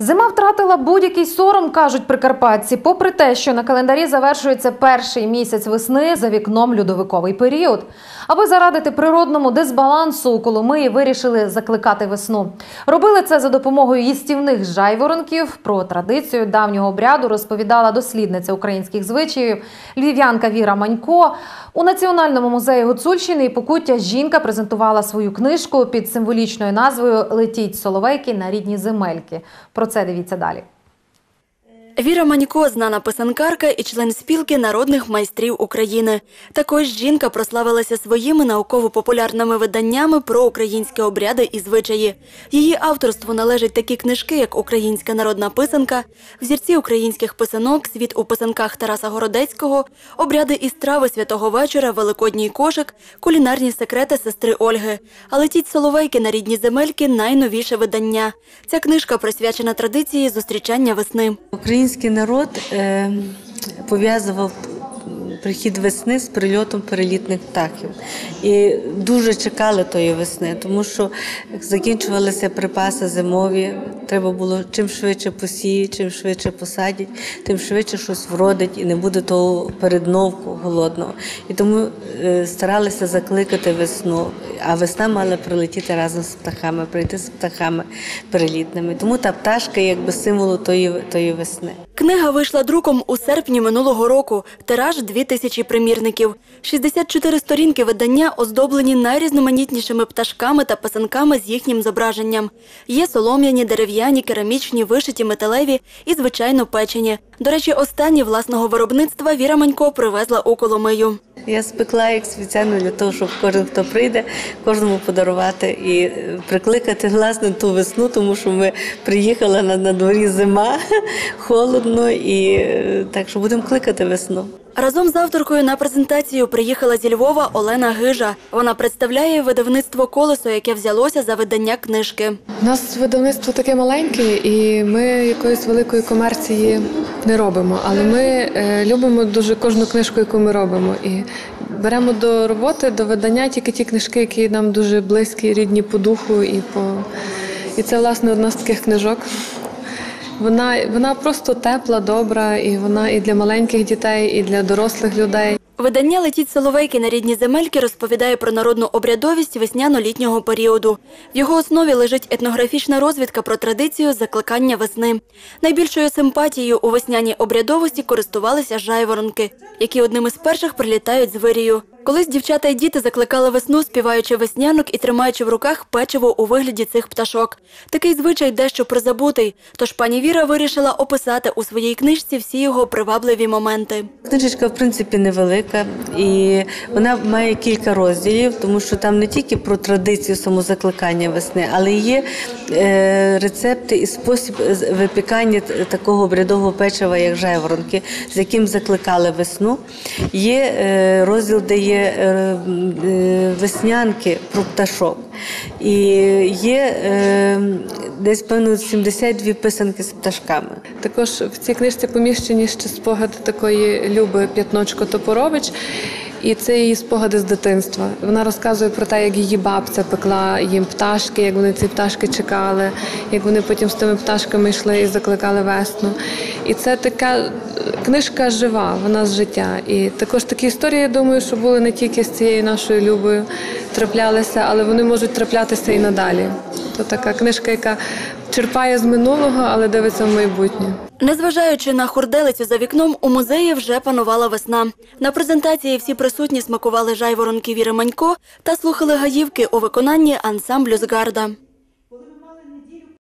Зима втратила будь-який сором, кажуть прикарпатці. Попри те, що на календарі завершується перший місяць весни за вікном льодовиковий період. Аби зарадити природному дисбалансу, у Коломиї вирішили закликати весну. Робили це за допомогою їстівних жайворонків. Про традицію давнього обряду розповідала дослідниця українських звичаїв львів'янка Віра Манько. У Національному музеї Гуцульщини і Покуття жінка презентувала свою книжку під символічною назвою Летіть соловейки на рідні земельки. Про це дивіться далі. Віра Манько – знана писанкарка і член спілки народних майстрів України. Також жінка прославилася своїми науково-популярними виданнями про українські обряди і звичаї. Її авторству належать такі книжки, як «Українська народна писанка», «Взірці українських писанок», «Світ у писанках Тараса Городецького», «Обряди і страви святого вечора», «Великодній кошик», «Кулінарні секрети сестри Ольги». А «Летіть соловейки на рідні земельки» – найновіше видання. Ця книжка присвячена традиції зустрічання весни. Український народ е, пов'язував прихід весни з прильотом перелітних птахів. І дуже чекали тої весни, тому що закінчувалися припаси зимові. Треба було чим швидше посіють, чим швидше посадять, тим швидше щось вродить і не буде того передновку голодного. І тому е, старалися закликати весну. А весна мала прилетіти разом з птахами, прийти з птахами перелітними. Тому та пташка якби символу тої, тої весни. Книга вийшла друком у серпні минулого року. Тираж – дві тисячі примірників. 64 сторінки видання оздоблені найрізноманітнішими пташками та писанками з їхнім зображенням. Є солом'яні, дерев'яні, керамічні, вишиті, металеві і, звичайно, печені. До речі, останні власного виробництва Віра Манько привезла у Коломию. Я спекла їх спеціально для того, щоб кожен, хто прийде, кожному подарувати і е, прикликати власне ту весну, тому що ми приїхали на, на дворі зима, холодно, і е, так що будемо кликати весну. Разом з авторкою на презентацію приїхала зі Львова Олена Гижа. Вона представляє видавництво «Колесо», яке взялося за видання книжки. У нас видавництво таке маленьке, і ми якоїсь великої комерції не робимо. Але ми е, любимо дуже кожну книжку, яку ми робимо. І беремо до роботи, до видання тільки ті книжки, які нам дуже близькі, рідні по духу. І, по... і це, власне, одна з таких книжок. Вона, вона просто тепла, добра, і вона і для маленьких дітей, і для дорослих людей. Видання «Летіть соловейки на рідні земельки» розповідає про народну обрядовість весняно-літнього періоду. В його основі лежить етнографічна розвідка про традицію закликання весни. Найбільшою симпатією у весняній обрядовості користувалися жайворонки, які одним із перших прилітають з вирію. Колись дівчата й діти закликали весну, співаючи веснянок і тримаючи в руках печиво у вигляді цих пташок. Такий звичай дещо призабутий, тож пані Віра вирішила описати у своїй книжці всі його привабливі моменти. Книжечка, в принципі, невелика, і вона має кілька розділів, тому що там не тільки про традицію самозакликання весни, але є е, рецепти і спосіб випікання такого обрядового печива, як жайворонки, з яким закликали весну. Є е, розділ, де є е, е, веснянки про пташок. І є е, десь певно 72 писанки з пташками. Також в цій книжці поміщені ще спогади такої Люби П'ятночко Топорович. І це її спогади з дитинства. Вона розказує про те, як її бабця пекла їм пташки, як вони ці пташки чекали, як вони потім з тими пташками йшли і закликали весну. І це така книжка жива, вона з життя. І також такі історії, я думаю, що були не тільки з цією нашою любою траплялися, але вони можуть траплятися і надалі. То така книжка, яка черпає з минулого, але дивиться в майбутнє. Незважаючи на хурделицю за вікном, у музеї вже панувала весна. На презентації всі присутні смакували жайворонки Віри Манько та слухали гаївки у виконанні ансамблю «Згарда».